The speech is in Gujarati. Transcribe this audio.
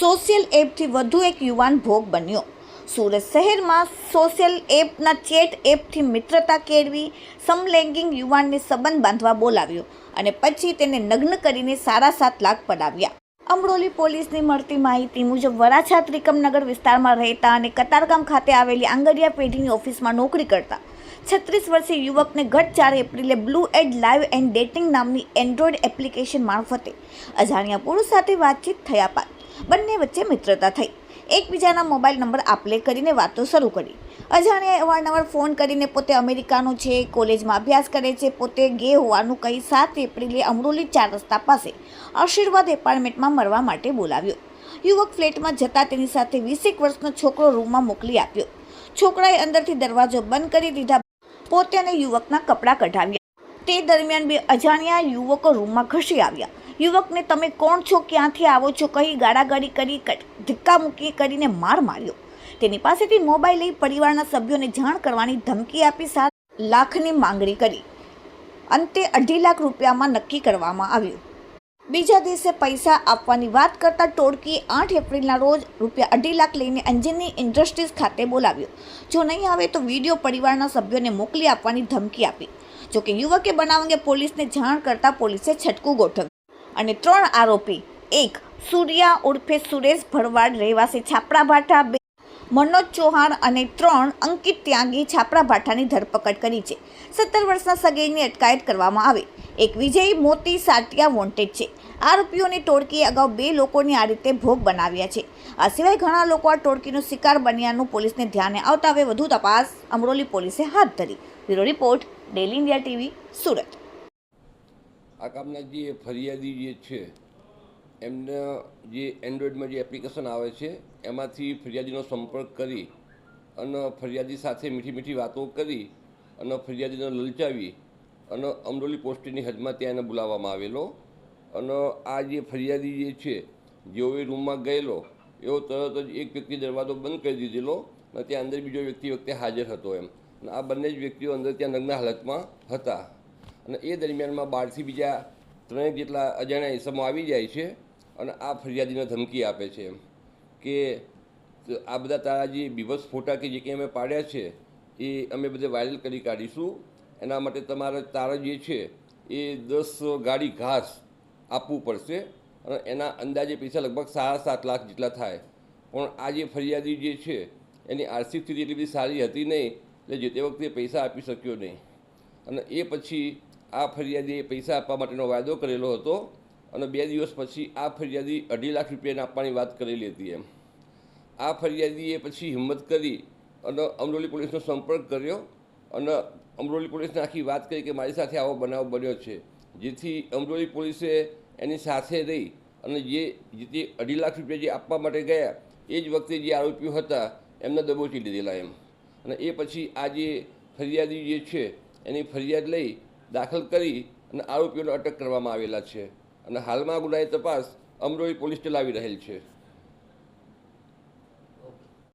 સોશિયલ એપથી વધુ એક યુવાન ભોગ બન્યો. સુરત શહેરમાં સોશિયલ એપના ચેટ એપથી મિત્રતા કેળવી સમલૈંગિક યુવાનને સંબંધ બાંધવા બોલાવ્યો અને પછી તેને નગ્ન કરીને સાડા સાત લાખ પડાવ્યા. અમરોલી પોલીસની મળતી માહિતી મુજબ વરાછા ત્રિકમનગર વિસ્તારમાં રહેતા અને કતારગામ ખાતે આવેલી આંગડિયા પેઢીની ઓફિસમાં નોકરી કરતા છત્રીસ વર્ષીય યુવકને ગત ચાર એપ્રિલે Blued live and dating નામની એન્ડ્રોઈડ એપ્લિકેશન મારફતે અજાણ્યા પુરુષ સાથે વાતચીત થયા બાદ બંને વચ્ચે મિત્રતા થઈ. એકબીજાના મોબાઈલ નંબર આપલે કરીને વાતો શરૂ કરી. અજાણ્યાએ અવારનવાર ફોન કરીને પોતે અમેરિકાનો છે, કોલેજમાં અભ્યાસ કરે છે, પોતે ગે હોવાનું કહી સાત એપ્રિલે અમરોલી ચાર રસ્તા પાસે આશીર્વાદ એપાર્ટમેન્ટમાં મળવા માટે બોલાવ્યો. યુવક ફ્લેટમાં જતા તેની સાથે વીસેક વર્ષનો છોકરો રૂમમાં મોકલી આપ્યો. છોકરાએ અંદરથી દરવાજો બંધ કરી દીધા પોતે અને યુવકના કપડાં કઢાવ્યા. તે દરમિયાન બે અજાણ્યા યુવકો રૂમમાં ઘસી આવ્યા. યુવકને, તમે કોણ છો? ક્યાંથી આવો છો કહી ગાળાગાળી કરી ધિક્કા મૂકી કરીને માર માર્યો. તેની પાસેથી મોબાઈલ લઈ પરિવારના સભ્યોને જાણ કરવાની ધમકી આપી સાત લાખની માંગણી કરી. અંતે અઢી લાખ રૂપિયામાં નક્કી કરવામાં આવ્યું. બીજા દિવસે પૈસા આપવાની વાત કરતા ટોળકીએ આઠ એપ્રિલના રોજ રૂપિયા અઢી લાખ લઈને અંજની ઇન્ડસ્ટ્રીઝ ખાતે બોલાવ્યો. જો નહીં આવે તો વીડિયો પરિવારના સભ્યોને મોકલી આપવાની ધમકી આપી. જોકે યુવકે બનાવ અંગે પોલીસને જાણ કરતા પોલીસે છટકું ગોઠવ્યું. અને ત્રણ આરોપી, એક સૂર્યા ઉર્ફે સુરેશ ભરવાડ રહેવાસી છાપરા ભાઠા, બે મનોજ ચૌહાણ અને ત્રણ અંકિત ત્યાગી છાપરા ભાઠાની ધરપકડ કરી છે. સત્તર વર્ષના સગાઈની અટકાયત કરવામાં આવી. એક વિજય મોતી સાટિયા વોન્ટેડ છે. આરોપીઓની ટોળકીએ અગાઉ બે લોકોની આ રીતે ભોગ બનાવ્યા છે. આ સિવાય ઘણા લોકો આ ટોળકીનો શિકાર બન્યાનું પોલીસને ધ્યાને આવતા હવે વધુ તપાસ અમરોલી પોલીસે હાથ ધરી. Bureau report, daily India TV, Surat. આ કામના જે ફરિયાદી જે છે, એમને જે એન્ડ્રોઈડમાં જે એપ્લિકેશન આવે છે, એમાંથી ફરિયાદીનો સંપર્ક કરી અને ફરિયાદી સાથે મીઠી મીઠી વાતો કરી અને ફરિયાદીને લલચાવી અને અમરોલી પોસ્ટની હદમાં ત્યાં એને બોલાવવામાં આવેલો. અને આ જે ફરિયાદી જે છે, જેઓ એ રૂમમાં ગયેલો એવો તરત જ એક વ્યક્તિ દરવાજો બંધ કરી દીધેલો અને ત્યાં અંદર બીજો વ્યક્તિ વખતે હાજર હતો એમ. અને આ બંને જ વ્યક્તિઓ અંદર ત્યાં નગ્ન હાલતમાં હતા. અને એ દરમિયાનમાં બહારથી બીજા ત્રણેક જેટલા અજાણ્યા ઇસમો આવી જાય છે અને આ ફરિયાદીને ધમકી આપે છે એમ. કે આ બધા તારા જે બીભત્સ ફોટા કે જે કંઈ અમે પાડ્યા છે, એ અમે બધે વાયરલ કરી કાઢીશું. એના માટે તમારે, તારા જે છે, એ દસ ગાડી ઘાસ આપવું પડશે. અને એના અંદાજે પૈસા લગભગ સાડા સાત લાખ જેટલા થાય. પણ આ જે ફરિયાદી જે છે, એની આર્થિક સ્થિતિ એટલી બધી સારી હતી નહીં, એટલે જે તે વખતે પૈસા આપી શક્યો નહીં. અને એ પછી આ ફરિયાદીએ પૈસા આપવા માટેનો વાયદો કરેલો હતો અને બે દિવસ પછી આ ફરિયાદી અઢી લાખ રૂપિયાને આપવાની વાત કરેલી હતી એમ. આ ફરિયાદીએ પછી હિંમત કરી અને અમરોલી પોલીસનો સંપર્ક કર્યો અને અમરોલી પોલીસને આખી વાત કરી કે મારી સાથે આવો બનાવ બન્યો છે. જેથી અમરોલી પોલીસે એની સાથે રહી અને જે જે અઢી લાખ રૂપિયા જે આપવા માટે ગયા, એ જ વખતે જે આરોપીઓ હતા, એમને દબોચી લીધેલા એમ. અને એ પછી આ જે ફરિયાદી જે છે, એની ફરિયાદ લઈ દાખલ કરી અને આરોપીઓને અટક કરવામાં આવેલા છે. અને હાલમાં ગુનાએ તપાસ અમરોલી પોલીસ ચલાવી રહેલ છે.